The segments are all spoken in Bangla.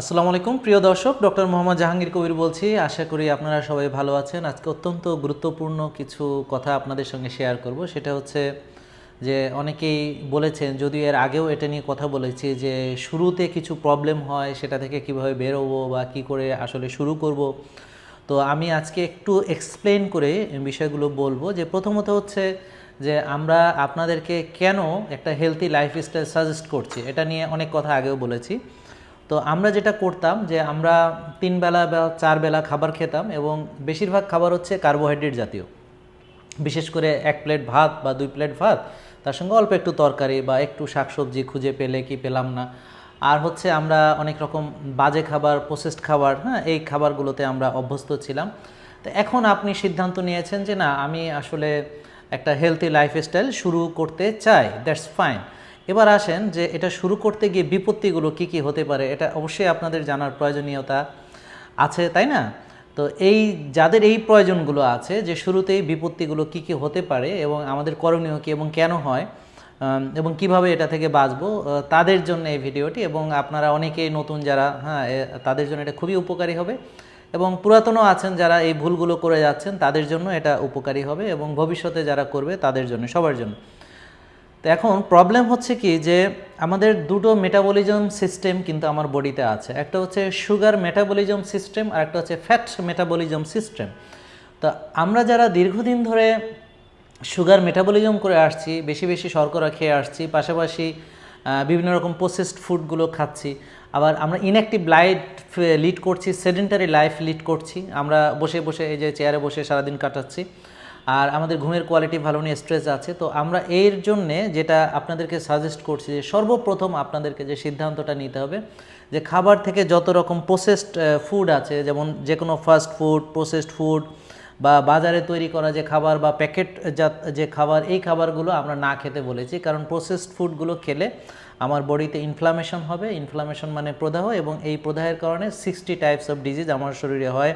আসসালামু আলাইকুম। প্রিয় দর্শক, ডক্টর মোহাম্মদ জাহাঙ্গীর কবির বলছি। আশা করি আপনারা সবাই ভালো আছেন। আজকে অত্যন্ত গুরুত্বপূর্ণ কিছু কথা আপনাদের সঙ্গে শেয়ার করব। সেটা হচ্ছে যে অনেকেই বলেছেন, যদিও এর আগেও এটা নিয়ে কথা বলেছি যে শুরুতে কিছু প্রবলেম হয়, সেটা থেকে কীভাবে বেরোবো বা কি করে আসলে শুরু করব। তো আমি আজকে একটু এক্সপ্লেন করে বিষয়গুলো বলব। যে প্রথমত হচ্ছে যে আমরা আপনাদেরকে কেন একটা হেলদি লাইফস্টাইল সাজেস্ট করছি, এটা নিয়ে অনেক কথা আগেও বলেছি। তো আমরা যেটা করতাম যে আমরা তিন বেলা বা চার বেলা খাবার খেতাম এবং বেশিরভাগ খাবার হচ্ছে কার্বোহাইড্রেট জাতীয়। বিশেষ করে এক প্লেট ভাত বা দুই প্লেট ভাত, তার সঙ্গে অল্প একটু তরকারি বা একটু শাকসবজি খুঁজে পেলে কি পেলাম না। আর হচ্ছে আমরা অনেক রকম বাজে খাবার প্রসেসড খাবার হ্যাঁ এই খাবারগুলোতে আমরা অভ্যস্ত ছিলাম। তো এখন আপনি সিদ্ধান্ত নিয়েছেন যে না, আমি আসলে একটা হেলদি লাইফস্টাইল শুরু করতে চাই দ্যাটস ফাইন এবার আসেন যে এটা শুরু করতে গিয়ে বিপত্তিগুলো কি কি হতে পারে, এটা অবশ্যই আপনাদের জানার প্রয়োজনীয়তা আছে, তাই না? তো এই যাদের এই প্রয়োজনগুলো আছে যে শুরুতেই বিপত্তিগুলো কি কি হতে পারে এবং আমাদের করণীয় কি এবং কেন হয় এবং কীভাবে এটা থেকে বাঁচবো তাদের জন্য এই ভিডিওটি এবং আপনারা অনেকেই নতুন যারা হ্যাঁ তাদের জন্য এটা খুবই উপকারী হবে এবং পুরাতনও আছেন যারা এই ভুলগুলো করে যাচ্ছেন তাদের জন্য এটা উপকারী হবে এবং ভবিষ্যতে যারা করবে তাদের জন্য, সবার জন্য। তো এখন প্রবলেম হচ্ছে কি যে আমাদের দুটো মেটাবলিজম সিস্টেম কিন্তু আমার বডিতে আছে। একটা হচ্ছে সুগার মেটাবলিজম সিস্টেম আর একটা হচ্ছে ফ্যাট মেটাবলিজম সিস্টেম তো আমরা যারা দীর্ঘদিন ধরে সুগার মেটাবলিজম করে আসছি, বেশি বেশি শর্করা খেয়ে আসছি, পাশাপাশি বিভিন্ন রকম প্রসেসড ফুডগুলো খাচ্ছি, আবার আমরা ইনঅ্যাক্টিভ লাইফ লিড করছি সেডেন্টারি লাইফ লিড করছি, আমরা বসে বসে এই যে চেয়ারে বসে সারাদিন কাটাচ্ছি। আর আমাদের ঘুমের কোয়ালিটি ভালো নিয়ে স্ট্রেস আছে, তো আমরা এর জন্যে যেটা আপনাদেরকে সাজেস্ট করছি যে সর্বপ্রথম আপনাদেরকে যে সিদ্ধান্তটা নিতে হবে যে খাবার থেকে যত রকম প্রসেসড ফুড আছে, যেমন যে কোনো ফাস্ট ফুড প্রসেসড ফুড বা বাজারে তৈরি করা যে খাবার বা প্যাকেট যে খাবার, এই খাবারগুলো আমরা না খেতে বলেছি, কারণ প্রসেসড ফুডগুলো খেলে আমার বডিতে ইনফ্লামেশন হবে ইনফ্লামেশন মানে প্রদাহ এবং এই প্রদাহের কারণে সিক্সটি টাইপস অফ ডিজিজ আমার শরীরে হয়।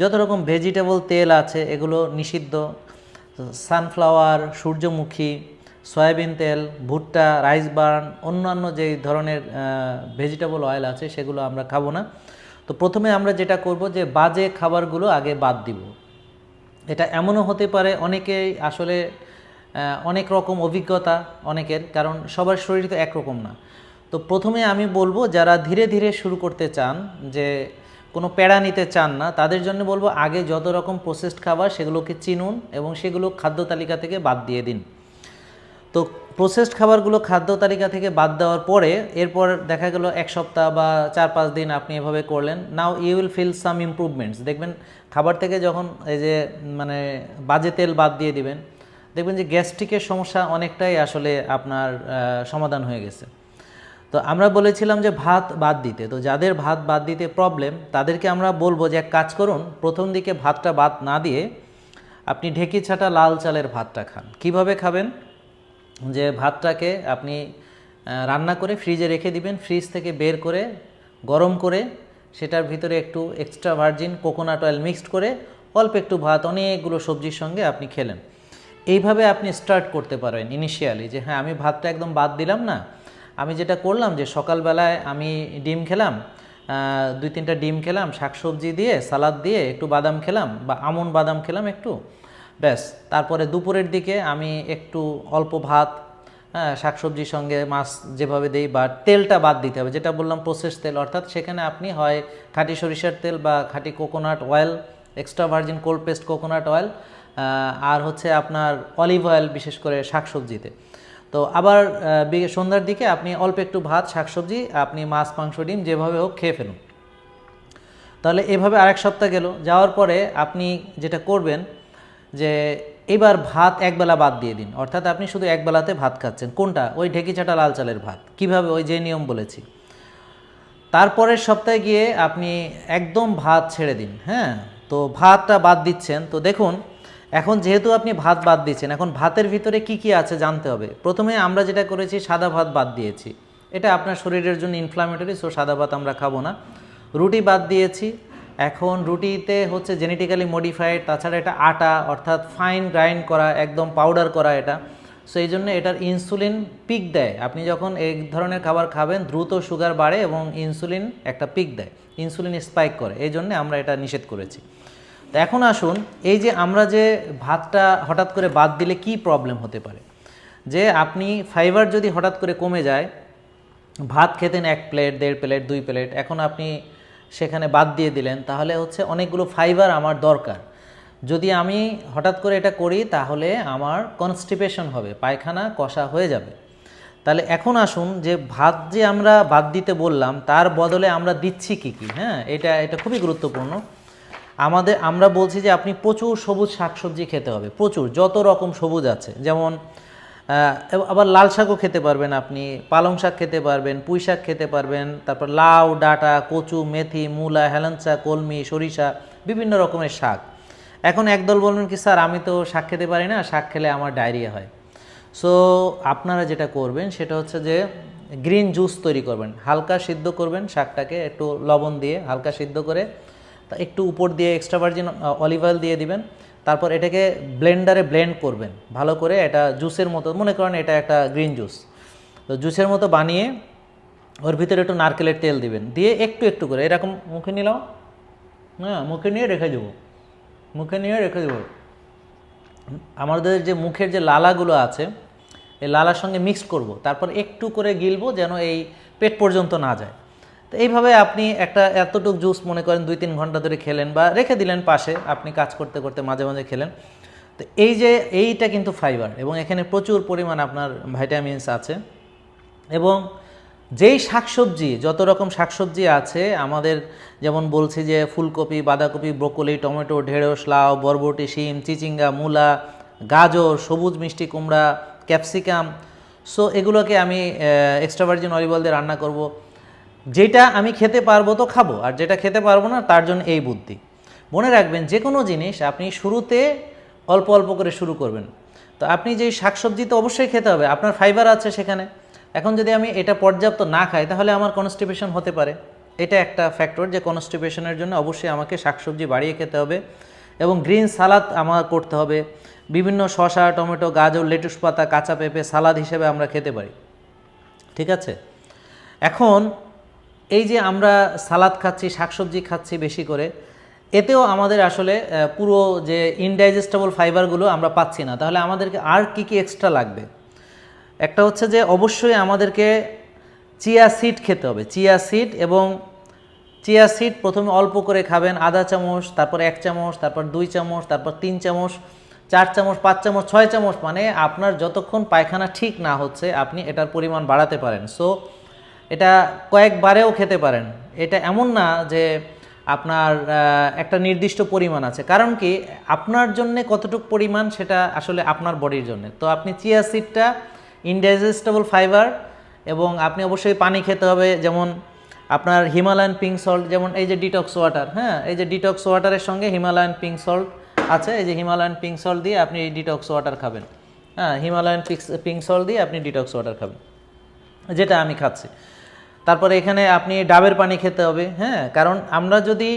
যত রকম ভেজিটেবল তেল আছে, এগুলো নিষিদ্ধ। সানফ্লাওয়ার সূর্যমুখী, সয়াবিন তেল, ভুট্টা রাইস বার্ন অন্যান্য যে ধরনের ভেজিটেবল অয়েল আছে, সেগুলো আমরা খাব না। তো প্রথমে আমরা যেটা করব যে বাজে খাবারগুলো আগে বাদ দিব। এটা এমনও হতে পারে, অনেকেই আসলে অনেক রকম অভিজ্ঞতা অনেকের, কারণ সবার শরীর তো একরকম না। তো প্রথমে আমি বলব, যারা ধীরে ধীরে শুরু করতে চান যে কোনো প্যাড়া নিতে চান না, তাদের জন্য বলব আগে যত রকম প্রসেসড খাবার সেগুলোকে চিনুন এবং সেগুলো খাদ্য তালিকা থেকে বাদ দিয়ে দিন। তো প্রসেসড খাবারগুলো খাদ্য তালিকা থেকে বাদ দেওয়ার পরে এরপর দেখা গেল এক সপ্তাহ বা চার পাঁচ দিন আপনি এভাবে করলেন now you will feel some improvements দেখবেন খাবার থেকে যখন এই যে মানে বাজে তেল বাদ দিয়ে দিবেন, দেখবেন যে গ্যাস্ট্রিকের সমস্যা অনেকটাই আসলে আপনার সমাধান হয়ে গেছে। তো আমরা বলেছিলাম যে ভাত বাদ দিতে। তো যাদের ভাত বাদ দিতে প্রবলেম তাদেরকে আমরা বলব যে এক কাজ করুন, প্রথম দিকে ভাতটা বাদ না দিয়ে আপনি ঢেকি ছাটা লাল চালের ভাতটা খান। কীভাবে খাবেন? যে ভাতটাকে আপনি রান্না করে ফ্রিজে রেখে দিবেন ফ্রিজ থেকে বের করে, গরম করে, সেটার ভিতরে একটু extra virgin coconut oil mixed করে, অল্প একটু ভাত, অনেকগুলো সবজির সঙ্গে আপনি খেলেন। এইভাবে আপনি স্টার্ট করতে পারেন ইনিশিয়ালি যে হ্যাঁ আমি ভাতটা একদম বাদ দিলাম না আমি যেটা করলাম যে সকালবেলায় আমি ডিম খেলাম দুই তিনটা ডিম খেলাম, শাকসবজি দিয়ে, সালাদ দিয়ে একটু বাদাম খেলাম বা আমন বাদাম খেলাম একটু। ব্যাস, তারপরে দুপুরের দিকে আমি একটু অল্প ভাত হ্যাঁ শাকসবজির সঙ্গে মাছ যেভাবে দেই বা তেলটা বাদ দিতে হবে, যেটা বললাম প্রসেস তেল, অর্থাৎ সেখানে আপনি হয় খাঁটি সরিষার তেল বা খাঁটি coconut oil extra virgin cold pressed coconut oil আর হচ্ছে আপনার অলিভ অয়েল বিশেষ করে শাকসবজিতে। তো আবার সন্ধ্যার দিকে আপনি অল্প একটু ভাত, শাকসবজি, আপনি মাছ, মাংস, ডিম যেভাবে হোক খেয়ে ফেলুন। তাহলে এভাবে আরেক সপ্তাহ গেল। যাওয়ার পরে আপনি যেটা করবেন যে, এবার ভাত একবেলা বাদ দিয়ে দিন। অর্থাৎ আপনি শুধু একবেলাতে ভাত খাচ্ছেন। কোনটা? ওই ঢেকি চাটা লাল চালের ভাত। কীভাবে? ওই যে নিয়ম বলেছি। তারপরের সপ্তাহে গিয়ে আপনি একদম ভাত ছেড়ে দিন। হ্যাঁ? তো ভাতটা বাদ দিচ্ছেন। তো দেখুন এখন যেহেতু আপনি ভাত বাদ দিয়েছেন, এখন ভাতের ভিতরে কি কি আছে জানতে হবে? প্রথমে আমরা যেটা করেছি, সাদা ভাত বাদ দিয়েছি। এটা আপনার শরীরের জন্য ইনফ্লামেটরি সো সাদা ভাত আমরা খাব না। রুটি বাদ দিয়েছি। এখন রুটিতে হচ্ছে জেনেটিক্যালি মডিফাইড তাছাড়া এটা আটা, অর্থাৎ ফাইন গ্রাইন্ড করা, একদম পাউডার করা এটা। সো এই জন্য এটার ইনসুলিন পিক দেয়। আপনি যখন এই ধরনের খাবার খাবেন, দ্রুত সুগার বাড়ে এবং ইনসুলিন একটা পিক দেয়। ইনসুলিন স্পাইক করে। এই জন্য আমরা এটা নিষেধ করেছি। তো এখন আসুন, এই যে আমরা যে ভাতটা হঠাৎ করে বাদ দিলে কি প্রবলেম হতে পারে? যে আপনি ফাইবার যদি হঠাৎ করে কমে যায়, ভাত খেতেন এক প্লেট দেড় প্লেট দুই প্লেট এখন আপনি সেখানে বাদ দিয়ে দিলেন, তাহলে হচ্ছে অনেকগুলো ফাইবার আমার দরকার। যদি আমি হঠাৎ করে এটা করি, তাহলে আমার কনস্টিপেশন হবে, পায়খানা কষা হয়ে যাবে। তাহলে এখন আসুন, যে ভাত যে আমরা বাদ দিতে বললাম, তার বদলে আমরা দিচ্ছি কি কি? হ্যাঁ এটা এটা খুবই গুরুত্বপূর্ণ। আমাদের, আমরা বলছি যে আপনি প্রচুর সবুজ শাকসবজি খেতে হবে, প্রচুর, যত রকম সবুজ আছে, যেমন আবার লাল শাকও খেতে পারবেন আপনি, পালং শাক খেতে পারবেন, পুঁই শাক খেতে পারবেন, তারপর লাউ, ডাঁটা, কচু, মেথি, মূলা, হেলাঞ্চা, কলমি, সরিষা, বিভিন্ন রকমের শাক। এখন একদল বলবেন কি, স্যার, আমি তো শাক খেতে পারি না, শাক খেলে আমার ডায়রিয়া হয়। সো আপনারা যেটা করবেন, সেটা হচ্ছে যে গ্রিন জুস তৈরি করবেন, হালকা সিদ্ধ করবেন শাকটাকে, একটু লবণ দিয়ে হালকা সিদ্ধ করে তা একটু উপর দিয়ে এক্সট্রা ভার্জিন অলিভ অয়েল দিয়ে দিবেন। তারপর এটাকে ব্লেন্ডারে ব্লেন্ড করবেন। ভালো করে এটা জুসের মতো, মনে করেন এটা একটা গ্রিন জুস তো জুসের মতো বানিয়ে ওর ভিতরে একটু নারকেলের তেল দিবেন। দিয়ে একটু একটু করে, এরকম মুখে নিলাম। হ্যাঁ মুখে নিয়ে রেখে দেবো। মুখে নিয়ে রেখে দেবো। আমাদের যে মুখের যে লালাগুলো আছে, এই লালার সঙ্গে মিক্সড করব। তারপর একটু করে গিলবো যেন এই পেট পর্যন্ত না যায়। তো এইভাবে আপনি একটা এতটুক জুস মনে করেন দুই তিন ঘণ্টা ধরে খেলেন বা রেখে দিলেন পাশে, আপনি কাজ করতে করতে মাঝে মাঝে খেলেন। তো এই যে এইটা কিন্তু ফাইবার এবং এখানে প্রচুর পরিমাণ আপনার ভাইটামিনস আছে। এবং যেই শাকসবজি, যত রকম শাকসবজি আছে, আমাদের যেমন বলছি যে ফুলকপি, বাঁধাকপি, ব্রোকলি, টমেটো, ঢেঁড়স, লাউ, বরবটি, শিম, চিচিঙ্গা, মূলা, গাজর, সবুজ মিষ্টি কুমড়া, ক্যাপসিকাম। সো এগুলোকে আমি এক্সট্রা ভার্জিন অলিভ দিয়ে রান্না করব। যেটা আমি খেতে পারব তো খাব, আর যেটা খেতে পারব না, তার জন্য এই বুদ্ধি। মনে রাখবেন যে কোনো জিনিস আপনি শুরুতে অল্প অল্প করে শুরু করবেন। তো আপনি যে শাকসবজি তো অবশ্যই খেতে হবে, আপনার ফাইবার আছে সেখানে। এখন যদি আমি এটা পর্যাপ্ত না খাই, তাহলে আমার কনস্টিপেশন হতে পারে। এটা একটা ফ্যাক্টর যে কনস্টিপেশনের জন্য অবশ্যই আমাকে শাকসবজি বাড়িয়ে খেতে হবে এবং গ্রিন সালাদ আমার করতে হবে। বিভিন্ন শসা, টমেটো, গাজর লেটুস পাতা, কাঁচা পেঁপে সালাদ হিসেবে আমরা খেতে পারি। ঠিক আছে? এখন এই যে আমরা সালাদ খাচ্ছি, শাকসবজি খাচ্ছি বেশি করে, এতেও আমাদের আসলে পুরো যে ইনডাইজেস্টেবল ফাইবারগুলো আমরা পাচ্ছি না। তাহলে আমাদেরকে আর কি কি এক্সট্রা লাগবে? একটা হচ্ছে যে অবশ্যই আমাদেরকে চিয়া সিড খেতে হবে। চিয়া সিড এবং চিয়া সিড প্রথমে অল্প করে খাবেন, আধা চামচ, তারপর এক চামচ, তারপর দুই চামচ, তারপর তিন চামচ, চার চামচ, পাঁচ চামচ, ছয় চামচ মানে আপনার যতক্ষণ পায়খানা ঠিক না হচ্ছে, আপনি এটার পরিমাণ বাড়াতে পারেন। সো এটা কয়েকবারেও খেতে পারেন। এটা এমন না যে আপনার একটা নির্দিষ্ট পরিমাণ আছে। কারণ কি, আপনার জন্য কতটুকু পরিমাণ সেটা আসলে আপনার বডির জন্য। তো আপনি চিয়া সিডটা ইনডাইজেস্টেবল ফাইবার এবং আপনি অবশ্যই পানি খেতে হবে, যেমন আপনার হিমালয়ান পিঙ্ক সল্ট যেমন এই যে ডিটক্স ওয়াটার হ্যাঁ? এই যে ডিটক্স ওয়াটারের সঙ্গে হিমালয়ান পিঙ্ক সল্ট আছে। এই যে হিমালয়ান পিঙ্ক সল্ট দিয়ে আপনি ডিটক্স ওয়াটার খাবেন। হ্যাঁ? হিমালয়ান পিঙ্ক সল্ট দিয়ে আপনি ডিটক্স ওয়াটার খাবেন। যেটা আমি খাচ্ছি। তারপরে এখানে আপনি ডাবের পানি খেতে হবে হ্যাঁ? কারণ আমরা যদি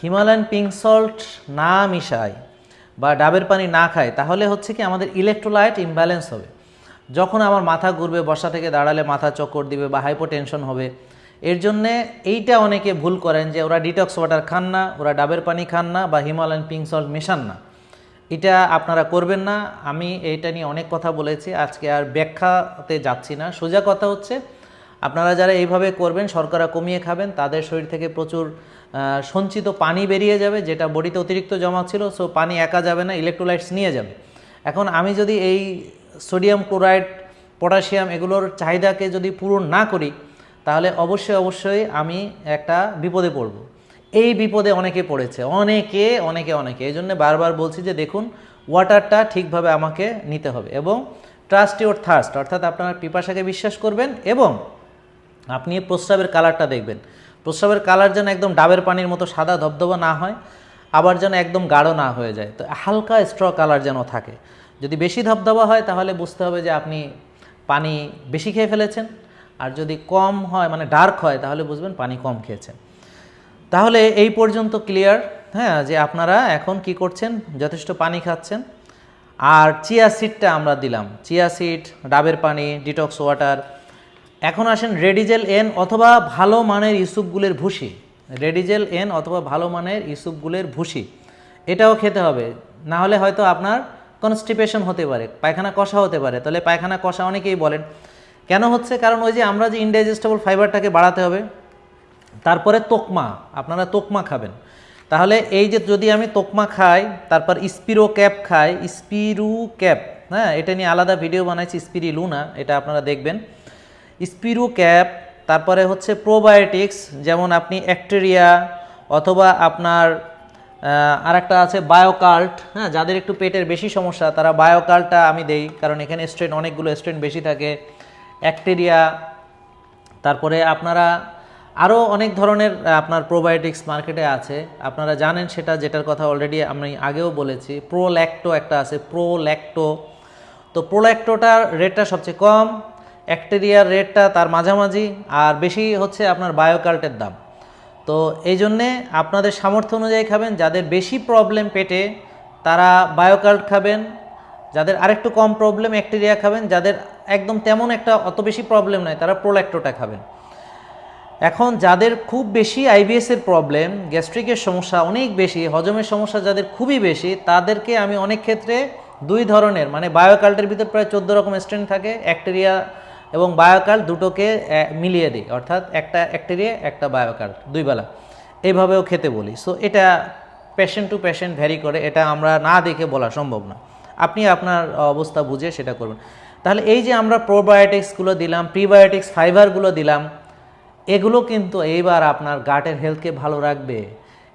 হিমালয়ান পিঙ্ক সল্ট না মিশাই বা ডাবের পানি না খাই, তাহলে হচ্ছে কি আমাদের ইলেকট্রোলাইট ইমব্যালেন্স হবে। যখন আমার মাথা ঘুরবে, বসা থেকে দাঁড়ালে মাথা চক্কর দিবে বা হাইপোটেনশন হবে, এর জন্যে এইটা অনেকে ভুল করেন যে ওরা ডিটক্স ওয়াটার খান না, ওরা ডাবের পানি খান না বা হিমালয়ান পিঙ্ক সল্ট মেশান না। এটা আপনারা করবেন না। আমি এইটা নিয়ে অনেক কথা বলেছি, আজকে আর ব্যাখ্যাতে যাচ্ছি না। সোজা কথা হচ্ছে আপনারা যারা এইভাবে করবেন, শর্করা কমিয়ে খাবেন, তাদের শরীর থেকে প্রচুর সঞ্চিত পানি বেরিয়ে যাবে, যেটা বডিতে অতিরিক্ত জমা ছিল সো পানি একা যাবে না ইলেকট্রোলাইটস নিয়ে যাবে। এখন আমি যদি এই সোডিয়াম ক্লোরাইড পটাশিয়াম এগুলোর চাহিদাকে যদি পূরণ না করি, তাহলে অবশ্যই অবশ্যই আমি একটা বিপদে পড়ব। এই বিপদে অনেকে পড়েছে, অনেকে অনেকে অনেকে। এই জন্য বারবার বলছি যে দেখুন ওয়াটারটা ঠিকভাবে আমাকে নিতে হবে এবং ট্রাস্ট ইউর থার্স্ট অর্থাৎ আপনার পিপাসাকে বিশ্বাস করবেন এবং আপনি প্রস্রাবের কালারটা দেখবেন। প্রস্রাবের কালার যেন একদম ডাবের পানির মতো সাদা, ধবধবা না হয়, আবার যেন একদম গাঢ় না হয়ে যায়। তো হালকা স্ট্র কালার যেন থাকে। যদি বেশি ধবধবা হয়, তাহলে বুঝতে হবে যে আপনি পানি বেশি খেয়ে ফেলেছেন। আর যদি কম হয় মানে ডার্ক হয়, তাহলে বুঝবেন পানি কম খেয়েছেন। তাহলে এই পর্যন্ত ক্লিয়ার হ্যাঁ যে আপনারা এখন কি করছেন? যথেষ্ট পানি খাচ্ছেন। আর চিয়া সিডটা আমরা দিলাম। চিয়া সিড ডাবের পানি ডিটক্স ওয়াটার এখন আসেন রেডিজেল এন অথবা ভালো মানের ইসুপগুলের ভুসি। রেডিজেল এন অথবা ভালো মানের ইসুপগুলের ভুসি। এটাও খেতে হবে। না হলে হয়তো আপনার কনস্টিপেশন হতে পারে, পায়খানা কষা হতে পারে। তাহলে পায়খানা কষা অনেকেই বলেন। কেন হচ্ছে? কারণ ওই যে আমরা যে ইনডাইজেস্টেবল ফাইবারটাকে বাড়াতে হবে, তারপরে তোকমা, আপনারা তোকমা খাবেন। তাহলে এই যে যদি আমি তোকমা খাই, তারপর স্পিরো ক্যাপ খাই স্পিরু ক্যাপ হ্যাঁ এটা নিয়ে আলাদা ভিডিও বানাইছি স্পিরি লুনা এটা আপনারা দেখবেন। স্পিরু ক্যাপ তারপরে হচ্ছে প্রোবায়োটিক্স, যেমন আপনি অ্যাক্টেরিয়া অথবা আপনার আর একটা আছে বায়োকাল্ট। হ্যাঁ যাদের একটু পেটের বেশি সমস্যা, তারা বায়োকাল্টটা আমি দেই, কারণ এখানে স্ট্রেন, অনেকগুলো স্ট্রেন বেশি থাকে। অ্যাক্টেরিয়া, তারপরে আপনারা আরও অনেক ধরনের আপনার প্রোবায়োটিক্স মার্কেটে আছে। আপনারা জানেন সেটা, যেটার কথা অলরেডি আমি আগেও বলেছি। প্রোল্যাক্টো একটা আছে, প্রোল্যাক্টো। তো প্রোল্যাক্টোটার রেটটা সবচেয়ে কম। অ্যাক্টেরিয়ার রেটটা তার মাঝামাঝি আর বেশি হচ্ছে আপনার বায়োকাল্টের দাম। তো এই জন্যে আপনাদের সামর্থ্য অনুযায়ী খাবেন, যাদের বেশি প্রবলেম পেটে, তারা বায়োকাল্ট খাবেন, যাদের আরেকটু কম প্রবলেম অ্যাক্টেরিয়া খাবেন, যাদের একদম তেমন একটা অত বেশি প্রবলেম নাই তারা প্রোল্যাক্টোটা খাবেন। এখন যাদের খুব বেশি আইবিএস এর প্রবলেম গ্যাস্ট্রিকের সমস্যা অনেক বেশি, হজমের সমস্যা যাদের খুবই বেশি, তাদেরকে আমি অনেক ক্ষেত্রে দুই ধরনের মানে বায়োকাল্টের ভিতর প্রায় চোদ্দ রকম স্ট্রেন থাকে অ্যাক্টেরিয়া এবং বায়োকাল্ট দুটোকে মিলিয়ে দিই। অর্থাৎ একটা অ্যাক্টেরিয়া একটা বায়োকাল্ট দুই বেলা। এইভাবেও খেতে বলি। সো এটা পেশেন্ট টু পেশেন্ট ভ্যারি করে। এটা আমরা না দেখে বলা সম্ভব না। আপনি আপনার অবস্থা বুঝে সেটা করবেন তাহলে এই যে আমরা প্রোবায়োটিক্সগুলো দিলাম প্রিবায়োটিক্স ফাইবারগুলো দিলাম, এগুলো কিন্তু এইবার আপনার গাটের হেলথকে ভালো রাখবে।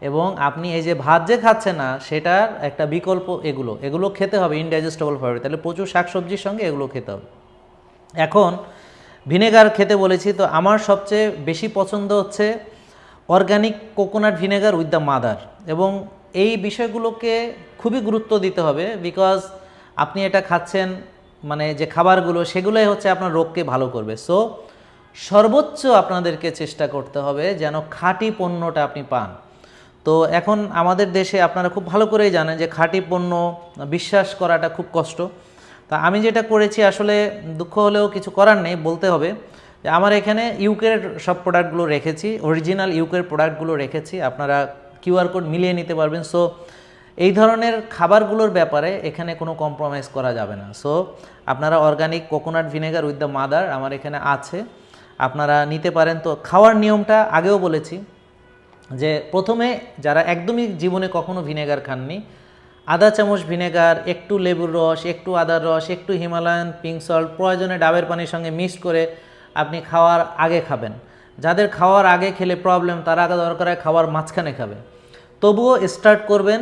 এবং আপনি এই যে ভাত যে খাচ্ছেন না, সেটার একটা বিকল্প এগুলো। এগুলো খেতে হবে ইনডাইজেস্টেবল ফাইবার তাহলে প্রচুর শাকসবজির সঙ্গে এগুলো খেতে হবে। এখন ভিনেগার খেতে বলেছি, তো আমার সবচেয়ে বেশি পছন্দ হচ্ছে organic coconut vinegar with the mother এবং এই বিষয়গুলোকে খুবই গুরুত্ব দিতে হবে বিকজ আপনি এটা খাচ্ছেন মানে যে খাবারগুলো, সেগুলোই হচ্ছে আপনার রোগকে ভালো করবে। সো সর্বোচ্চ আপনাদেরকে চেষ্টা করতে হবে যেন খাঁটি পণ্যটা আপনি পান। তো এখন আমাদের দেশে আপনারা খুব ভালো করেই জানেন যে খাঁটি পণ্য, বিশ্বাস করাটা খুব কষ্ট। তা আমি যেটা করেছি, আসলে দুঃখ হলেও কিছু করার নেই, বলতে হবে যে আমার এখানে ইউকের সব প্রোডাক্টগুলো রেখেছি অরিজিনাল ইউকের প্রোডাক্টগুলো রেখেছি, আপনারা কিউআর কোড মিলিয়ে নিতে পারবেন। সো এই ধরনের খাবারগুলোর ব্যাপারে এখানে কোনো কম্প্রোমাইজ করা যাবে না। সো আপনারা organic coconut vinegar with the mother আমার এখানে আছে। আপনারা নিতে পারেন। তো খাওয়ার নিয়মটা আগেও বলেছি যে প্রথমে যারা একদমই জীবনে কখনো ভিনেগার খাননি আধা চামচ ভিনেগার, একটু লেবুর রস, একটু আদার রস, একটু হিমালয়ান পিঙ্ক সল্ট প্রয়োজনে ডাবের পানির সঙ্গে মিক্সড করে আপনি খাওয়ার আগে খাবেন। যাদের খাওয়ার আগে খেলে প্রবলেম তারা আগে দরকার হয় খাওয়ার মাঝখানে খাবে। তবুও স্টার্ট করবেন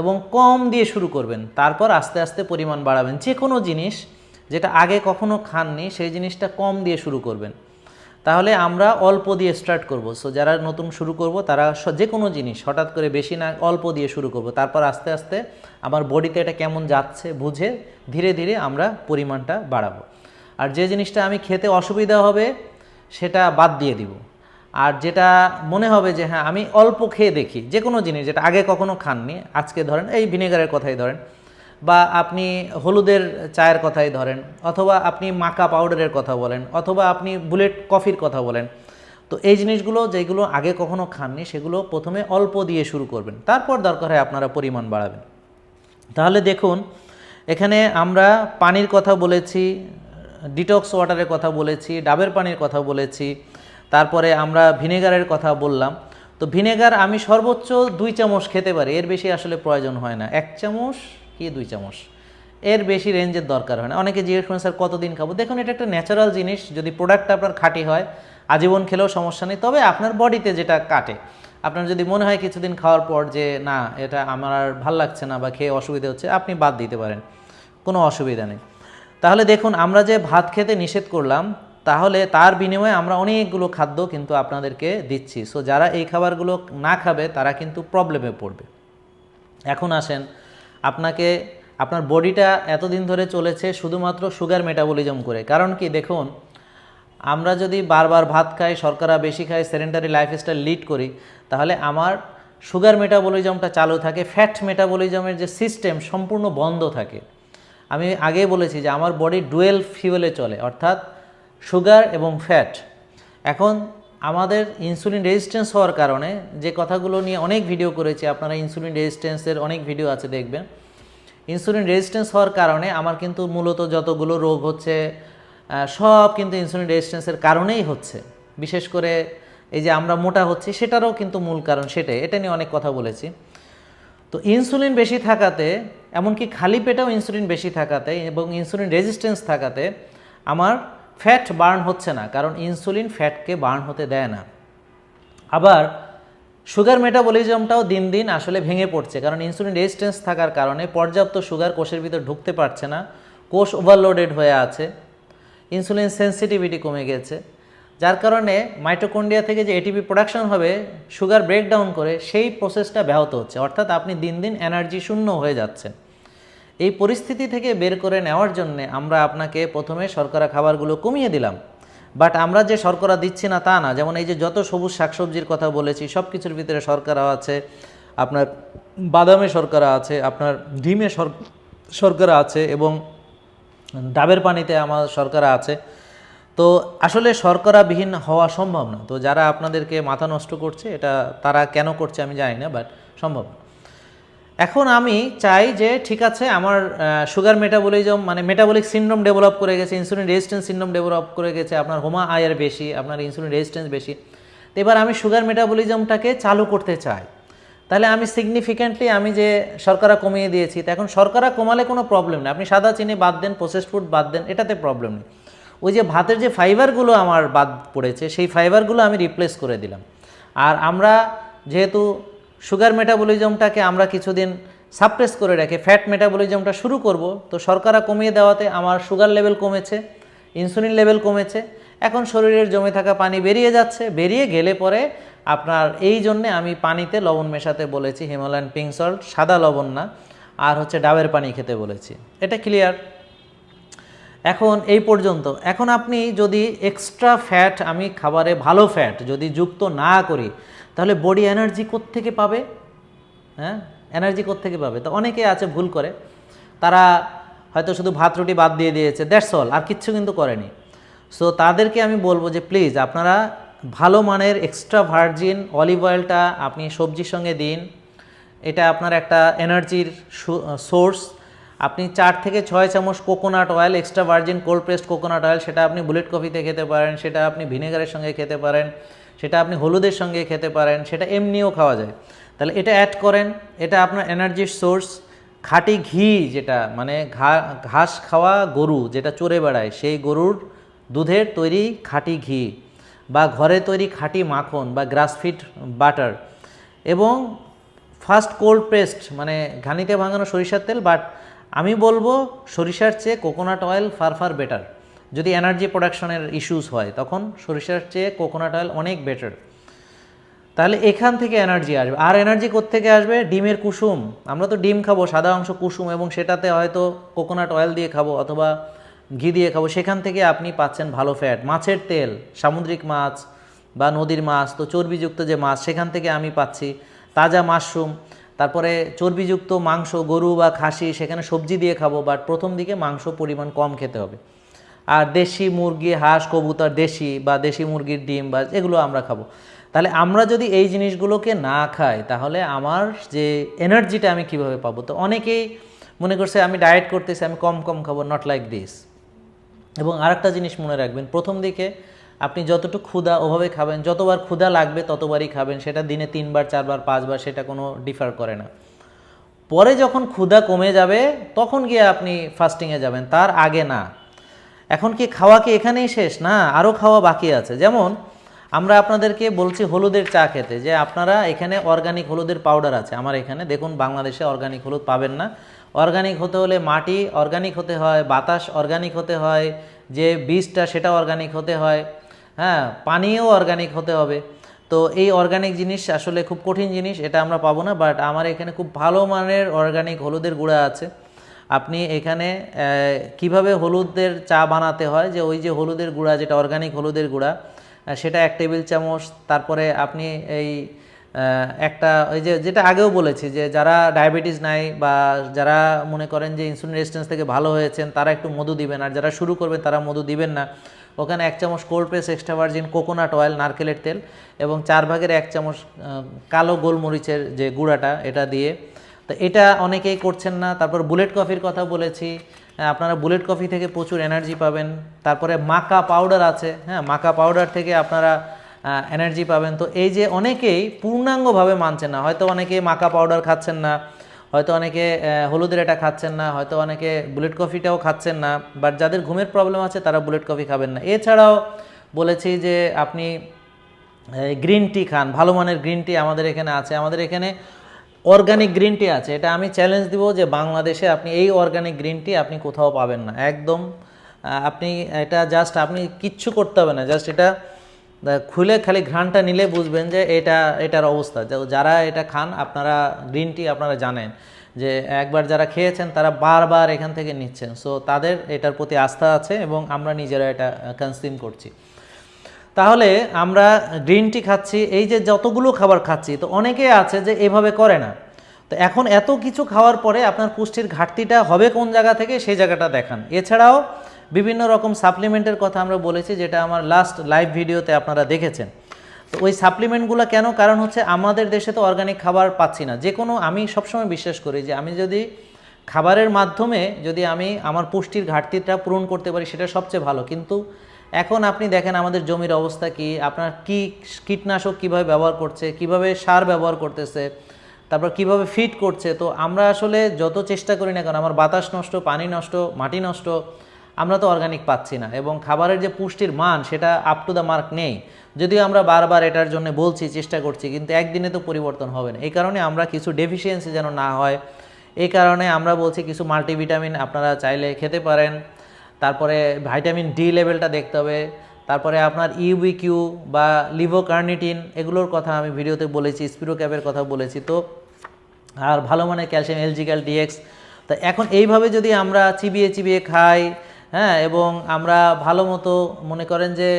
এবং কম দিয়ে শুরু করবেন। তারপর আস্তে আস্তে পরিমাণ বাড়াবেন। যে কোনো জিনিস যেটা আগে কখনো খাননি, সেই জিনিসটা কম দিয়ে শুরু করবেন। তাহলে আমরা অল্প দিয়ে স্টার্ট করব। সো যারা নতুন শুরু করব, তারা যে কোনো জিনিস, হঠাৎ করে বেশি না, অল্প দিয়ে শুরু করব। তারপর আস্তে আস্তে আমার বডিতে এটা কেমন যাচ্ছে বুঝে ধীরে ধীরে আমরা পরিমাণটা বাড়াবো। আর যে জিনিসটা আমি খেতে অসুবিধা হবে, সেটা বাদ দিয়ে দিব। আর যেটা মনে হবে যে হ্যাঁ আমি অল্প খেয়ে দেখি যে কোনো জিনিস, যেটা আগে কখনো খাননি, আজকে ধরেন, এই ভিনেগারের কথাই ধরেন বা আপনি হলুদের চায়ের কথাই ধরেন, অথবা আপনি মাকা পাউডারের কথা বলেন, অথবা আপনি বুলেট কফির কথা বলেন, তো এই জিনিসগুলো যেগুলো আগে কখনো খাননি, সেগুলো প্রথমে অল্প দিয়ে শুরু করবেন, তারপর দরকার হয় আপনারা পরিমাণ বাড়াবেন। তাহলে দেখুন, এখানে আমরা পানির কথা বলেছি, ডিটক্স ওয়াটারের কথা বলেছি, ডাবের পানির কথা বলেছি, তারপরে আমরা ভিনেগারের কথা বললাম, তো ভিনেগার আমি সর্বোচ্চ দুই চামচ খেতে পারি, এর বেশি আসলে প্রয়োজন হয় না, এক চামচ কি দুই চামচ। এর বেশি রেঞ্জের দরকার হয় না। অনেকে জিজ্ঞেস করেন, স্যার, কতদিন খাব? দেখুন, এটা একটা ন্যাচারাল জিনিস। যদি প্রোডাক্টটা আপনার খাঁটি হয়, আজীবন খেলেও সমস্যা নেই। তবে আপনার বডিতে যেটা কাটে, আপনার যদি মনে হয় কিছুদিন খাওয়ার পর যে, না, এটা আমার আর ভালো লাগছে না বা খেয়ে অসুবিধা হচ্ছে, আপনি বাদ দিতে পারেন। কোনো অসুবিধা নেই। তাহলে দেখুন, আমরা যে ভাত খেতে নিষেধ করলাম, তাহলে তার বিনিময়ে আমরা অনেকগুলো খাদ্য কিন্তু আপনাদেরকে দিচ্ছি। সো যারা এই খাবারগুলো না খাবে, তারা কিন্তু প্রবলেমে পড়বে। এখন আসেন আপনাকে, আপনার বডিটা এতদিন ধরে চলেছে শুধুমাত্র সুগার মেটাবলিজম করে। কারণ কি, দেখুন, আমরা যদি বারবার ভাত খাই, শর্করা বেশি খাই সেরেন্টারি লাইফস্টাইল লিড করি, তাহলে আমার সুগার মেটাবলিজমটা চালু থাকে, ফ্যাট মেটাবলিজমের যে সিস্টেম সম্পূর্ণ বন্ধ থাকে। আমি আগেই বলেছি যে আমার বডি ডুয়েল ফিউয়েলে চলে, অর্থাৎ সুগার এবং ফ্যাট। এখন আমাদের ইনসুলিন রেজিস্ট্যান্স হওয়ার কারণে যে কথাগুলো নিয়ে অনেক ভিডিও করেছি, আপনারা ইনসুলিন রেজিস্ট্যান্সের অনেক ভিডিও আছে দেখবেন। ইনসুলিন রেজিস্ট্যান্স হওয়ার কারণে আমার কিন্তু মূলত যতগুলো রোগ হচ্ছে সব কিন্তু ইনসুলিন রেজিস্ট্যান্সের কারণেই হচ্ছে। বিশেষ করে এই যে আমরা মোটা হচ্ছি, সেটারও কিন্তু মূল কারণ সেটাই। এটা নিয়ে অনেক কথা বলেছি। তো ইনসুলিন বেশি থাকাতে, এমনকি খালি পেটেও ইনসুলিন বেশি থাকাতে এবং ইনসুলিন রেজিস্ট্যান্স থাকাতে, আমার ফ্যাট বার্ন হচ্ছে না, কারণ ইনসুলিন ফ্যাটকে বার্ন হতে দেয় না। আবার সুগার মেটাবলিজমটাও দিন দিন আসলে ভেঙে পড়ছে, কারণ ইনসুলিন রেজিস্ট্যান্স থাকার কারণে পর্যাপ্ত সুগার কোষের ভিতর ঢুকতে পারছে না, কোষ ওভারলোডেড হয়ে আছে, ইনসুলিন সেন্সিটিভিটি কমে গেছে, যার কারণে মাইটোকন্ড্রিয়া থেকে যে এটিপি প্রোডাকশন হবে, সুগার ব্রেকডাউন করে সেই প্রসেসটা ব্যাহত হচ্ছে, অর্থাৎ আপনি দিন দিন এনার্জি শূন্য হয়ে যাচ্ছেন। এই পরিস্থিতি থেকে বের করে নেওয়ার জন্য আমরা আপনাকে প্রথমে শর্করা খাবারগুলো কমিয়ে দিলাম। বাট আমরা যে শর্করা দিচ্ছি না তা না, যেমন এই যে যত সবুজ শাকসবজির কথা বলেছি সব কিছুর ভিতরে শর্করা আছে, আপনার বাদামে শর্করা আছে, আপনার ডিমে শর্করা আছে এবং ডাবের পানিতে আমার শর্করা আছে। তো আসলে শর্করাবিহীন হওয়া সম্ভব না। তো যারা আপনাদেরকে মাথা নষ্ট করছে, এটা তারা কেন করছে আমি জানি না বাট সম্ভব না। এখন আমি চাই যে ঠিক আছে, আমার সুগার মেটাবলিজম মানে মেটাবলিক সিনড্রোম ডেভেলপ করে গেছে ইনসুলিন রেজিস্ট্যান্স সিনড্রোম ডেভেলপ করে গেছে, আপনার হোমা আয়ার বেশি, আপনার ইনসুলিন রেজিস্ট্যান্স বেশি। তো এবার আমি সুগার মেটাবলিজমটাকে চালু করতে চাই। তাহলে আমি সিগনিফিক্যান্টলি আমি যে শর্করা কমিয়ে দিয়েছি, তো এখন শর্করা কমালে কোনো প্রবলেম নেই। আপনি সাদা চিনি বাদ দেন প্রসেসড ফুড বাদ দেন, এটাতে প্রবলেম নেই। ওই যে ভাতের যে ফাইবারগুলো আমার বাদ পড়েছে, সেই ফাইবারগুলো আমি রিপ্লেস করে দিলাম। আর আমরা যেহেতু সুগার মেটাবলিজমটাকে আমরা কিছুদিন সাপ্রেস করে রেখে ফ্যাট মেটাবলিজমটা শুরু করব। তো শর্করা কমিয়ে দেওয়াতে আমার সুগার লেভেল কমেছে ইনসুলিন লেভেল কমেছে। এখন শরীরের জমে থাকা পানি বেরিয়ে যাচ্ছে। বেরিয়ে গেলে পরে আপনার এই জন্যে আমি পানিতে লবণ মেশাতে বলেছি হিমালয়ান পিঙ্ক সল্ট সাদা লবণ না, আর হচ্ছে ডাবের পানি খেতে বলেছি। এটা ক্লিয়ার এখন এই পর্যন্ত। এখন আপনি যদি এক্সট্রা ফ্যাট আমি খাবারে ভালো ফ্যাট যদি যুক্ত না করি তাহলে বডি এনার্জি থেকে পাবে? হ্যাঁ? এনার্জি থেকে পাবে? তো অনেকে আছে, ভুল করে। তারা হয়তো শুধু ভাত, রুটি বাদ দিয়ে দিয়েছে দ্যাটস অল আর কিচ্ছু কিন্তু করেনি। সো তাদেরকে আমি বলব যে প্লিজ আপনারা ভালো মানের এক্সট্রা ভার্জিন অলিভ অয়েলটা আপনি সবজির সঙ্গে দিন। এটা আপনার একটা এনার্জির সোর্স আপনি চার থেকে ছয় চামচ coconut oil extra virgin cold pressed coconut oil সেটা আপনি বুলেট কফিতে খেতে পারেন, সেটা আপনি ভিনেগারের সঙ্গে খেতে পারেন। সেটা আপনি হলুদের সঙ্গে খেতে পারেন, সেটা এমনিও খাওয়া যায়। তাহলে এটা অ্যাড করেন, এটা আপনার এনার্জির সোর্স খাঁটি ঘি যেটা মানে ঘাস খাওয়া গরু যেটা চড়ে বেড়ায়, সেই গরুর দুধের তৈরি খাঁটি ঘি বা ঘরে তৈরি খাঁটি মাখন বা গ্রাসফিড বাটার এবং ফার্স্ট কোল্ড পেস্ট মানে ঘানিতে ভাঙানো সরিষার তেল বাট আমি বলব সরিষার চেয়ে coconut oil far far better যদি এনার্জি প্রোডাকশনের ইস্যুস হয়, তখন সরিষার চেয়ে কোকোনাট অয়েল অনেক বেটার তাহলে এখান থেকে এনার্জি আসবে। আর এনার্জি থেকে আসবে? ডিমের কুসুম। আমরা তো ডিম খাব, সাদা অংশ কুসুম এবং সেটাতে হয়তো কোকোনাট অয়েল দিয়ে খাব অথবা ঘি দিয়ে খাব। সেখান থেকে আপনি পাচ্ছেন ভালো ফ্যাট মাছের তেল, সামুদ্রিক মাছ বা নদীর মাছ, তো চর্বিযুক্ত যে মাছ, সেখান থেকে আমি পাচ্ছি তাজা মাশরুম। তারপরে চর্বিযুক্ত মাংস, গরু বা খাসি, সেখানে সবজি দিয়ে খাব বাট প্রথম দিকে মাংস পরিমাণ কম খেতে হবে। আর দেশি মুরগি, হাঁস, কবুতর, দেশি বা দেশি মুরগির ডিম বা এগুলো আমরা খাব। তাহলে আমরা যদি এই জিনিসগুলোকে না খাই, তাহলে আমার যে এনার্জিটা আমি কীভাবে পাবো? তো অনেকেই মনে করছে, আমি ডায়েট করতেছি, আমি কম কম খাব নট লাইক দিস এবং আরেকটা জিনিস মনে রাখবেন, প্রথম দিকে আপনি যতটুকু ক্ষুধা ওভাবে খাবেন, যতবার ক্ষুধা লাগবে ততবারই খাবেন, সেটা দিনে তিনবার, চারবার, পাঁচবার সেটা কোনো ডিফার করে না। পরে যখন ক্ষুধা কমে যাবে, তখন গিয়ে আপনি ফাস্টিংয়ে যাবেন, তার আগে না। এখন কি খাওয়া কি এখানেই শেষ? না আরও খাওয়া বাকি আছে। যেমন, আমরা আপনাদেরকে বলছি হলুদের চা খেতে, যে আপনারা এখানে অর্গানিক হলুদের পাউডার আছে, আমার এখানে। দেখুন, বাংলাদেশে অর্গানিক হলুদ পাবেন না। অর্গানিক হতে হলে মাটি অর্গানিক হতে হয়, বাতাস অর্গানিক হতে হয়, যে বীজটা সেটা অর্গানিক হতে হয় হ্যাঁ পানিও অর্গানিক হতে হবে। তো এই অর্গানিক জিনিস আসলে খুব কঠিন জিনিস, এটা আমরা পাবো না বাট আমার এখানে খুব ভালো মানের অর্গানিক হলুদের গুঁড়া আছে। আপনি এখানে কীভাবে হলুদের চা বানাতে হয়? যে ওই যে হলুদের গুঁড়া, যেটা অর্গানিক হলুদের গুঁড়া সেটা এক টেবিল চামচ, তারপরে আপনি এই একটা, ওই যে, যেটা আগেও বলেছি যে যারা ডায়াবেটিস নাই বা যারা মনে করেন যে ইনসুলিন রেজিস্ট্যান্স থেকে ভালো হয়েছেন, তারা একটু মধু দিবেন। আর যারা শুরু করবেন, তারা মধু দিবেন না। ওখানে এক চামচ cold press extra virgin coconut oil নারকেলের তেল এবং চার ভাগের এক চামচ কালো গোলমরিচের যে গুঁড়াটা, এটা দিয়ে তো এটা অনেকেই করছেন না। তারপর বুলেট কফির কথা বলেছি। আপনারা বুলেট কফি থেকে প্রচুর এনার্জি পাবেন। তারপরে মাকা পাউডার আছে। হ্যাঁ মাকা পাউডার থেকে আপনারা এনার্জি পাবেন। তো এই যে অনেকেই পূর্ণাঙ্গভাবে মানছেন না। হয়তো অনেকে মাকা পাউডার খাচ্ছেন না। হয়তো অনেকে হলুদের এটা খাচ্ছেন না। হয়তো অনেকে বুলেট কফিটাও খাচ্ছেন না। বাট যাদের ঘুমের প্রবলেম আছে, তারা বুলেট কফি খাবেন না। এছাড়াও বলেছি যে আপনি গ্রিন টি খান। ভালো মানের গ্রিন টি আমাদের এখানে আছে। আমাদের এখানে অর্গানিক গ্রিন টি আছে। এটা আমি চ্যালেঞ্জ দিব যে বাংলাদেশে আপনি এই অর্গানিক গ্রিন টি আপনি কোথাও পাবেন না। একদম আপনি এটা জাস্ট আপনি কিচ্ছু করতে হবে না। জাস্ট এটা খুলে খালি ঘ্রাণটা নিলে বুঝবেন যে এটা, এটার অবস্থা। যারা এটা খান, আপনারা গ্রিন টি আপনারা জানেন যে একবার যারা খেয়েছেন, তারা বারবার এখান থেকে নিচ্ছেন। সো তাদের এটার প্রতি আস্থা আছে এবং আমরা নিজেরা এটা কনজিউম করছি। তাহলে আমরা গ্রিন টি খাচ্ছি, এই যে যতগুলো খাবার খাচ্ছি, তো অনেকে আছে যে এভাবে করে না। তো এখন এত কিছু খাওয়ার পরে আপনার পুষ্টির ঘাটতিটা হবে কোন জায়গা থেকে সেই জায়গাটা দেখান। এছাড়াও বিভিন্ন রকম সাপ্লিমেন্টের কথা আমরা বলেছি, যেটা আমার লাস্ট লাইভ ভিডিওতে আপনারা দেখেছেন। তো ওই সাপ্লিমেন্টগুলো কেন? কারণ হচ্ছে আমাদের দেশে তো অর্গানিক খাবার পাচ্ছি না। যে কোনো আমি সবসময় বিশ্বাস করি যে আমি যদি খাবারের মাধ্যমে যদি আমি আমার পুষ্টির ঘাটতিটা পূরণ করতে পারি, সেটা সবচেয়ে ভালো। কিন্তু এখন আপনি দেখেন আমাদের জমির অবস্থা কি, আপনার কি কীটনাশক কীভাবে ব্যবহার করছে, কীভাবে সার ব্যবহার করতেছে, তারপর কীভাবে ফিট করছে, তো আমরা আসলে যত চেষ্টা করি না কেন, আমার বাতাস নষ্ট, পানি নষ্ট, মাটি নষ্ট, আমরা তো অর্গানিক পাচ্ছি না এবং খাবারের যে পুষ্টির মান, সেটা আপ টু দ্য মার্ক নেই। যদিও আমরা বারবার এটার জন্য বলছি, চেষ্টা করছি, কিন্তু একদিনে তো পরিবর্তন হবে না। এই কারণে আমরা কিছু ডেফিসিয়েন্সি যেন না হয়, এই কারণে আমরা বলছি কিছু মাল্টিভিটামিন আপনারা চাইলে খেতে পারেন। তারপরে ভাইটামিন ডি লেভেলটা দেখতে হবে। তারপরে আপনার ইউবিকিউ বা লিভোকার্নিটিন, এগুলোর কথা আমি ভিডিওতে বলেছি, স্পিরোক্যাপের কথা বলেছি। তো আর ভালো মানের ক্যালসিয়াম এলজিক্যাল ডিএক্স তা এখন এইভাবে যদি আমরা চিবিয়ে চিবিয়ে খাই হ্যাঁ এবং আমরা ভালো মতো মনে করেন যে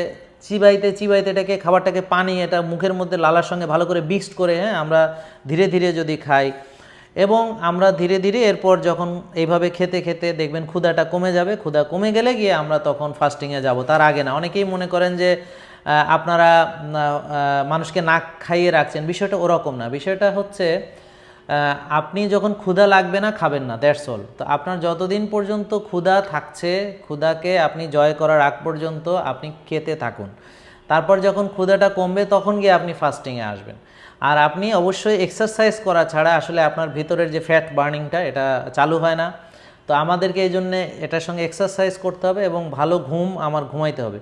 চিবাইতে চিবাইতে এটাকে, খাবারটাকে পানি, এটা মুখের মধ্যে লালার সঙ্গে ভালো করে মিক্সড করে হ্যাঁ আমরা ধীরে ধীরে যদি খাই এবং আমরা ধীরে ধীরে এরপর যখন এইভাবে খেতে খেতে দেখবেন ক্ষুধাটা কমে যাবে, ক্ষুধা কমে গেলে গিয়ে আমরা তখন ফাস্টিংয়ে যাব। তার আগে না, অনেকেই মনে করেন যে আপনারা মানুষকে নাক খাইয়ে রাখছেন, বিষয়টা ওরকম না। বিষয়টা হচ্ছে আপনি যখন ক্ষুধা লাগবে না, খাবেন না দ্যাটস অল তো আপনার যতদিন পর্যন্ত ক্ষুধা থাকছে, ক্ষুধাকে আপনি জয় করার আগ পর্যন্ত আপনি খেতে থাকুন। তারপর যখন ক্ষুধাটা কমবে, তখন গিয়ে আপনি ফাস্টিংয়ে আসবেন। আর আপনি অবশ্যই এক্সারসাইজ করা ছাড়া আসলে আপনার ভিতরের যে ফ্যাট বার্নিংটা এটা চালু হয় না। তো আমাদেরকে এই জন্যে এটার সঙ্গে এক্সারসাইজ করতে হবে এবং ভালো ঘুম আমার ঘুমাইতে হবে।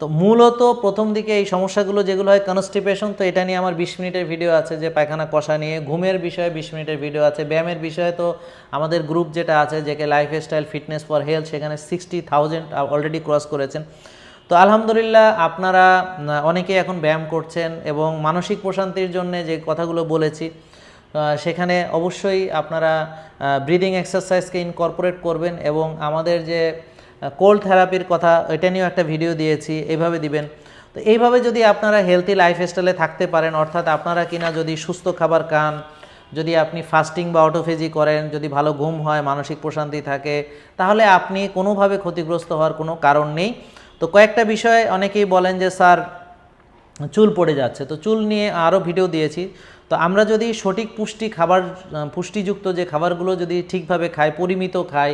তো মূলত প্রথম দিকে এই সমস্যাগুলো যেগুলো হয় কনস্টিপেশন তো এটা নিয়ে আমার বিশ মিনিটের ভিডিও আছে যে পায়খানা কষা নিয়ে। ঘুমের বিষয়ে বিশ মিনিটের ভিডিও আছে। ব্যায়ামের বিষয়ে তো আমাদের গ্রুপ যেটা আছে, যেকে লাইফস্টাইল ফিটনেস ফর হেলথ সেখানে সিক্সটি থাউজেন্ড অলরেডি ক্রস করেছেন। তো আলহামদুলিল্লাহ আপনারা অনেকে এখন ব্যায়াম করছেন এবং মানসিক প্রশান্তির জন্য যে কথাগুলো বলেছি সেখানে অবশ্যই আপনারা ব্রিদিং এক্সারসাইজকে ইনকর্পোরেট করবেন এবং আমাদের যে কোল্ড থেরাপির কথা, এটা নিয়েও একটা ভিডিও দিয়েছি, এভাবে দিবেন। তো এইভাবে যদি আপনারা হেলদি লাইফস্টাইলে থাকতে পারেন, অর্থাৎ আপনারা কিনা যদি সুস্থ খাবার খান, যদি আপনি ফাস্টিং বা অটোফেজি করেন, যদি ভালো ঘুম হয়, মানসিক প্রশান্তি থাকে, তাহলে আপনি কোনোভাবে ক্ষতিগ্রস্ত হওয়ার কোনো কারণ নেই। তো কয়েকটা বিষয়ে অনেকেই বলেন যে, স্যার, চুল পড়ে যাচ্ছে। তো চুল নিয়ে আরও ভিডিও দিয়েছি। তো আমরা যদি সঠিক পুষ্টি খাবার পুষ্টিযুক্ত যে খাবারগুলো যদি ঠিকভাবে খাই, পরিমিত খাই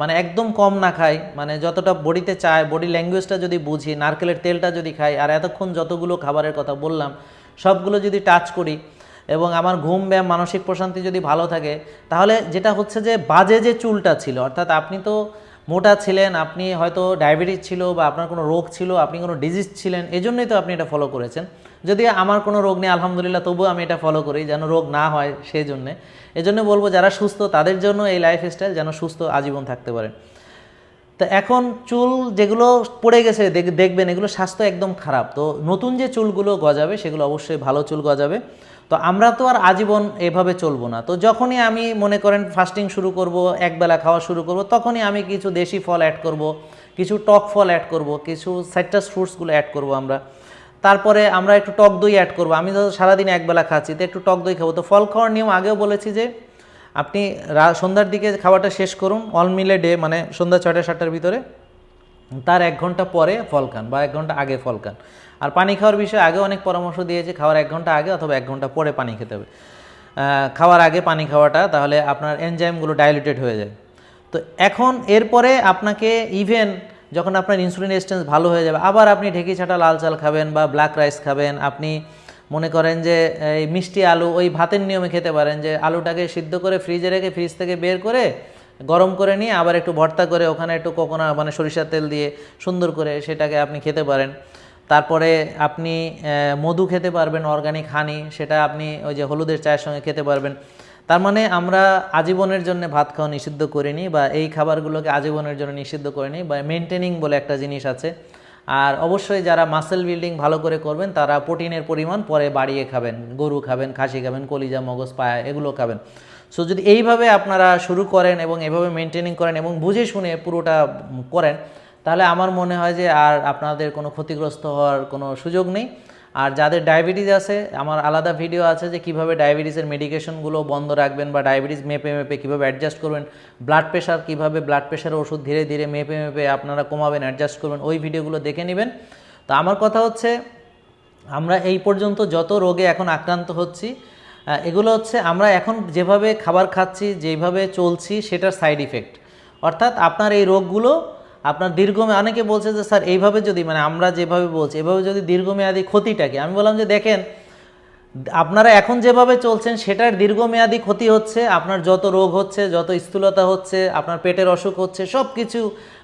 মানে একদম কম না খাই মানে যতটা বডিতে চায়, বডি ল্যাঙ্গুয়েজটা যদি বুঝি, নারকেলের তেলটা যদি খাই, আর এতক্ষণ যতগুলো খাবারের কথা বললাম, সবগুলো যদি টাচ করি এবং আমার ঘুম, ব্যায়াম, মানসিক প্রশান্তি যদি ভালো থাকে, তাহলে যেটা হচ্ছে যে, বাজে যে চুলটা ছিল, অর্থাৎ আপনি তো মোটা ছিলেন, আপনি হয়তো ডায়াবেটিস ছিল বা আপনার কোনো রোগ ছিল, আপনি কোনো ডিজিজ ছিলেন, এজন্যই তো আপনি এটা ফলো করেছেন। যদি আমার কোনো রোগ নেই, আলহামদুলিল্লাহ, তবুও আমি এটা ফলো করি যেন রোগ না হয় সেই জন্যে এজন্য বলব যারা সুস্থ, তাদের জন্য এই লাইফস্টাইল যেন সুস্থ আজীবন থাকতে পারে। তো এখন চুল যেগুলো পড়ে গেছে, দেখ- দেখবেন, এগুলো স্বাস্থ্য একদম খারাপ। তো নতুন যে চুলগুলো গজাবে, সেগুলো অবশ্যই ভালো চুল গজাবে। তো আমরা তো আর আজীবন এভাবে চলবো না। তো যখনই আমি মনে করেন ফাস্টিং শুরু করব, একবেলা খাওয়া শুরু করব, তখনই আমি কিছু দেশি ফল অ্যাড করব, কিছু টক ফল অ্যাড করব, কিছু সাইট্রাস ফ্রুটসগুলো অ্যাড করব আমরা। তারপরে আমরা একটু টক দই অ্যাড করব। আমি তো সারাদিন একবেলা খাচ্ছি, তো একটু টক দই খাব। তো ফল খাওয়ার নিয়ম আগেও বলেছি যে, আপনি সন্ধ্যার দিকে খাওয়াটা শেষ করুন অল মিলে ডে মানে সন্ধ্যা ছয়টা, সাতটার ভিতরে। তার এক ঘণ্টা পরে ফল খান বা এক ঘণ্টা আগে ফল খান। আর পানি খাওয়ার বিষয়ে আগে অনেক পরামর্শ দিয়েছে, খাওয়ার এক ঘণ্টা আগে অথবা এক ঘণ্টা পরে পানি খেতে হবে। খাওয়ার আগে পানি খাওয়াটা, তাহলে আপনার এনজাইমগুলো ডাইলুটেড হয়ে যায়। তো এখন এরপরে আপনাকে ইভেন যখন আপনার ইনসুলিন রেজিস্ট্যান্স ভালো হয়ে যাবে, আবার আপনি ঢেকি ছাটা, লাল চাল খাবেন বা ব্ল্যাক রাইস খাবেন, আপনি মনে করেন যে, এই মিষ্টি আলু, ওই ভাতের নিয়মে খেতে পারেন যে, আলুটাকে সিদ্ধ করে ফ্রিজে রেখে ফ্রিজ থেকে বের করে গরম করে নিয়ে আবার একটু ভর্তা করে ওখানে একটু কোকোনা মানে সরিষার তেল দিয়ে সুন্দর করে সেটাকে আপনি খেতে পারেন। তারপরে আপনি মধু খেতে পারবেন অর্গানিক হানি সেটা আপনি ওই যে হলুদের চায়ের সঙ্গে খেতে পারবেন। তার মানে আমরা আজীবনের জন্য ভাত খাওয়া নিষিদ্ধ করিনি বা এই খাবারগুলোকে আজীবনের জন্য নিষিদ্ধ করিনি বা মেনটেনিং বলে একটা জিনিস আছে। আর অবশ্যই যারা মাসেল বিল্ডিং ভালো করে করবেন, তারা প্রোটিনের পরিমাণ পরে বাড়িয়ে খাবেন। গরু খাবেন, খাসি খাবেন, কলিজা, মগজ, পায়া, এগুলো খাবেন। সো যদি এইভাবে আপনারা শুরু করেন এবং এভাবে মেনটেনিং করেন এবং বুঝে শুনে পুরোটা করেন তাহলে আমার মনে হয় যে আর আপনাদের কোনো ক্ষতিগ্রস্ত হওয়ার কোনো সুযোগ নেই। আর যাদের ডায়াবেটিস আছে, আমার আলাদা ভিডিও আছে যে কীভাবে ডায়াবেটিসের মেডিকেশনগুলো বন্ধ রাখবেন বা ডায়াবেটিস মেপে মেপে কীভাবে অ্যাডজাস্ট করবেন ব্লাড প্রেশার কীভাবে ব্লাড প্রেশারের ওষুধ ধীরে ধীরে মেপে মেপে আপনারা কমাবেন অ্যাডজাস্ট করবেন, ওই ভিডিওগুলো দেখে নেবেন। তো আমার কথা হচ্ছে, আমরা এই পর্যন্ত যত রোগে এখন আক্রান্ত হচ্ছি এগুলো হচ্ছে আমরা এখন যেভাবে খাবার খাচ্ছি, যেভাবে চলছি, সেটার সাইড ইফেক্ট অর্থাৎ আপনার এই রোগগুলো আপনার দীর্ঘমে অনেকে বলছে যে, স্যার, এইভাবে যদি মানে আমরা যেভাবে বলছি, এভাবে যদি দীর্ঘমেয়াদী ক্ষতিটাকে আমি বললাম যে, দেখেন, আপনারা এখন যেভাবে চলছেন, সেটার দীর্ঘমেয়াদী ক্ষতি হচ্ছে, আপনার যত রোগ হচ্ছে, যত স্থূলতা হচ্ছে, আপনার পেটের অসুখ হচ্ছে সব কিছু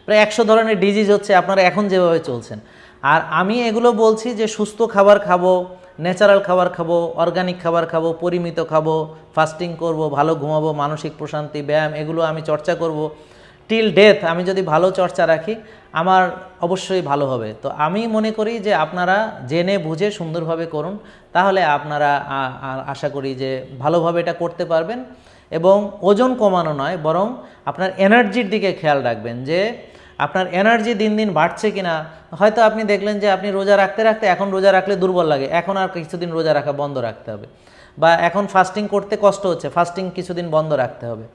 প্রায় একশো ধরনের ডিজিজ হচ্ছে, আপনারা এখন যেভাবে চলছেন। আর আমি এগুলো বলছি যে, সুস্থ খাবার খাব ন্যাচারাল খাবার খাব অর্গানিক খাবার খাব, পরিমিত খাব ফাস্টিং করব, ভালো ঘুমাবো, মানসিক প্রশান্তি, ব্যায়াম, এগুলো আমি চর্চা করব। টিল ডেথ আমি যদি ভালো চর্চা রাখি, আমার অবশ্যই ভালো হবে। তো আমি মনে করি যে আপনারা জেনে বুঝে সুন্দরভাবে করুন, তাহলে আপনারা আশা করি যে ভালোভাবে এটা করতে পারবেন এবং ওজন কমানো নয়, বরং আপনার এনার্জির দিকে খেয়াল রাখবেন যে আপনার এনার্জি দিন দিন বাড়ছে কিনা। হয়তো আপনি দেখলেন যে আপনি রোজা রাখতে রাখতে এখন রোজা রাখলে দুর্বল লাগে, এখন আর কিছুদিন রোজা রাখা বন্ধ রাখতে হবে। বা এখন ফাস্টিং করতে কষ্ট হচ্ছে ফাস্টিং কিছুদিন বন্ধ রাখতে হবে।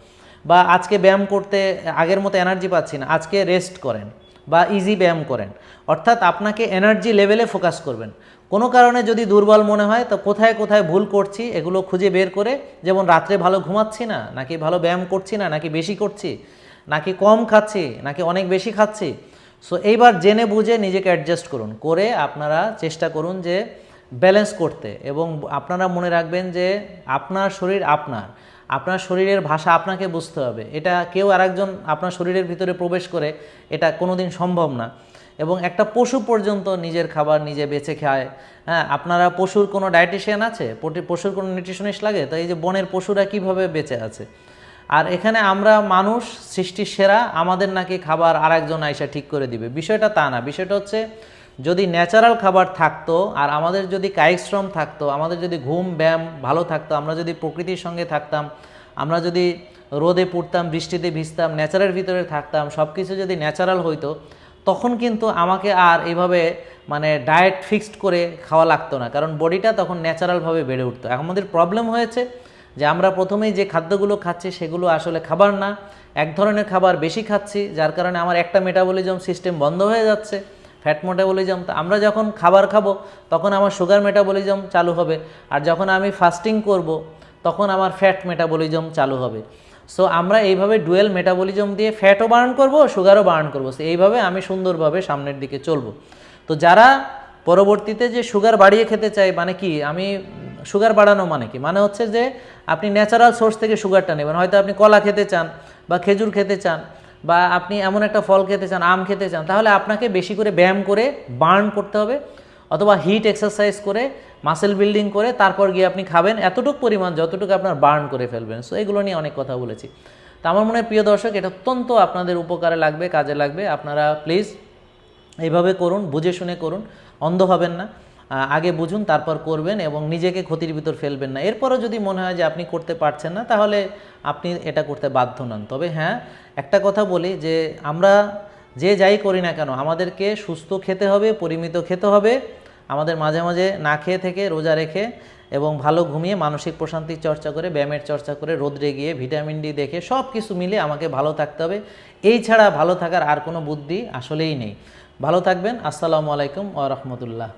বা আজকে ব্যায়াম করতে আগের মতো এনার্জি পাচ্ছি না, আজকে রেস্ট করেন বা ইজি ব্যায়াম করেন। অর্থাৎ আপনাকে এনার্জি লেভেলে ফোকাস করবেন। কোনো কারণে যদি দুর্বল মনে হয়, তো কোথায় কোথায় ভুল করছি এগুলো খুঁজে বের করে, যেমন রাত্রে ভালো ঘুমাচ্ছি না, নাকি ভালো ব্যায়াম করছি না, নাকি বেশি করছি, নাকি কম খাচ্ছি, নাকি অনেক বেশি খাচ্ছি। সো এইবার জেনে বুঝে নিজেকে অ্যাডজাস্ট করুন, করে আপনারা চেষ্টা করুন যে ব্যালেন্স করতে এবং আপনারা মনে রাখবেন যে আপনার শরীর আপনার। আপনার শরীরের ভাষা আপনাকে বুঝতে হবে। এটা কেউ আরেকজন আপনার শরীরের ভিতরে প্রবেশ করে এটা কোনোদিন সম্ভব না। এবং একটা পশু পর্যন্ত নিজের খাবার নিজে বেছে খায়। হ্যাঁ আপনারা পশুর কোনো ডায়েটিশিয়ান আছে? পশুর কোনো নিউট্রিশনিস্ট লাগে? তো এই যে বনের পশুরা কীভাবে বেঁচে আছে? আর এখানে আমরা মানুষ, সৃষ্টির সেরা, আমাদের নাকি খাবার আরেকজন আইসা ঠিক করে দিবে। বিষয়টা তা না। বিষয়টা হচ্ছে যদি ন্যাচারাল খাবার থাকতো আর আমাদের যদি কায়িক শ্রম থাকতো, আমাদের যদি ঘুম, ব্যায়াম ভালো থাকতো, আমরা যদি প্রকৃতির সঙ্গে থাকতাম, আমরা যদি রোদে পড়তাম, বৃষ্টিতে ভিজতাম ন্যাচারের ভিতরে থাকতাম সব কিছু যদি ন্যাচারাল হইতো, তখন কিন্তু আমাকে আর এইভাবে মানে ডায়েট ফিক্সড করে খাওয়া লাগতো না। কারণ বডিটা তখন ন্যাচারালভাবে বেড়ে উঠতো। এখন আমাদের প্রবলেম হয়েছে যে আমরা প্রথমেই যে খাদ্যগুলো খাচ্ছি, সেগুলো আসলে খাবার না। এক ধরনের খাবার বেশি খাচ্ছি, যার কারণে আমার একটা মেটাবলিজম সিস্টেম বন্ধ হয়ে যাচ্ছে। ফ্যাট মেটাবলিজম তো আমরা যখন খাবার খাব, তখন আমার সুগার মেটাবলিজম চালু হবে। আর যখন আমি ফাস্টিং করব, তখন আমার ফ্যাট মেটাবলিজম চালু হবে। সো আমরা এইভাবে ডুয়েল মেটাবলিজম দিয়ে ফ্যাটও বার্ন করব সুগারও বার্ন করব। সো এইভাবে আমি সুন্দরভাবে সামনের দিকে চলবো। তো যারা পরবর্তীতে যে সুগার বাড়িয়ে খেতে চাই মানে কি, আমি সুগার বাড়ানো মানে কি? মানে হচ্ছে যে, আপনি ন্যাচারাল সোর্স থেকে সুগারটা নেবেন। হয়তো আপনি কলা খেতে চান বা খেজুর খেতে চান। বা আপনি এমন একটা ফল খেতে চান, আম খেতে চান, তাহলে আপনাকে বেশি করে ব্যায়াম করে বার্ন করতে হবে অথবা হিট এক্সারসাইজ করে, মাসেল বিল্ডিং করে, তারপর গিয়ে আপনি খাবেন এতটুকু পরিমাণ যতটুকু আপনার বার্ন করে ফেলবেন। সো এগুলো নিয়ে অনেক কথা বলেছি। তো আমার মনে হয়, প্রিয় দর্শক, এটা অত্যন্ত আপনাদের উপকারে লাগবে, কাজে লাগবে। আপনারা প্লিজ এইভাবে করুন, বুঝে শুনে করুন, অন্ধ হবেন না। আগে বুঝুন, তারপর করবেন এবং নিজেকে ক্ষতির ভিতর ফেলবেন না। এরপরও যদি মনে হয় যে আপনি করতে পারছেন না, তাহলে আপনি এটা করতে বাধ্য নন। তবে হ্যাঁ একটা কথা বলি যে আমরা যে যাই করি না কেন, আমাদেরকে সুস্থ খেতে হবে, পরিমিত খেতে হবে, আমাদের মাঝে মাঝে না খেয়ে থেকে রোজা রেখে এবং ভালো ঘুমিয়ে মানসিক প্রশান্তির চর্চা করে, ব্যায়ামের চর্চা করে, রোদ্রে গিয়ে ভিটামিন ডি দেখে সব কিছু মিলে আমাকে ভালো থাকতে হবে। এই ছাড়া ভালো থাকার আর কোনো বুদ্ধি আসলেই নেই। ভালো থাকবেন। আসসালামু আলাইকুম ওয়া রাহমাতুল্লাহ।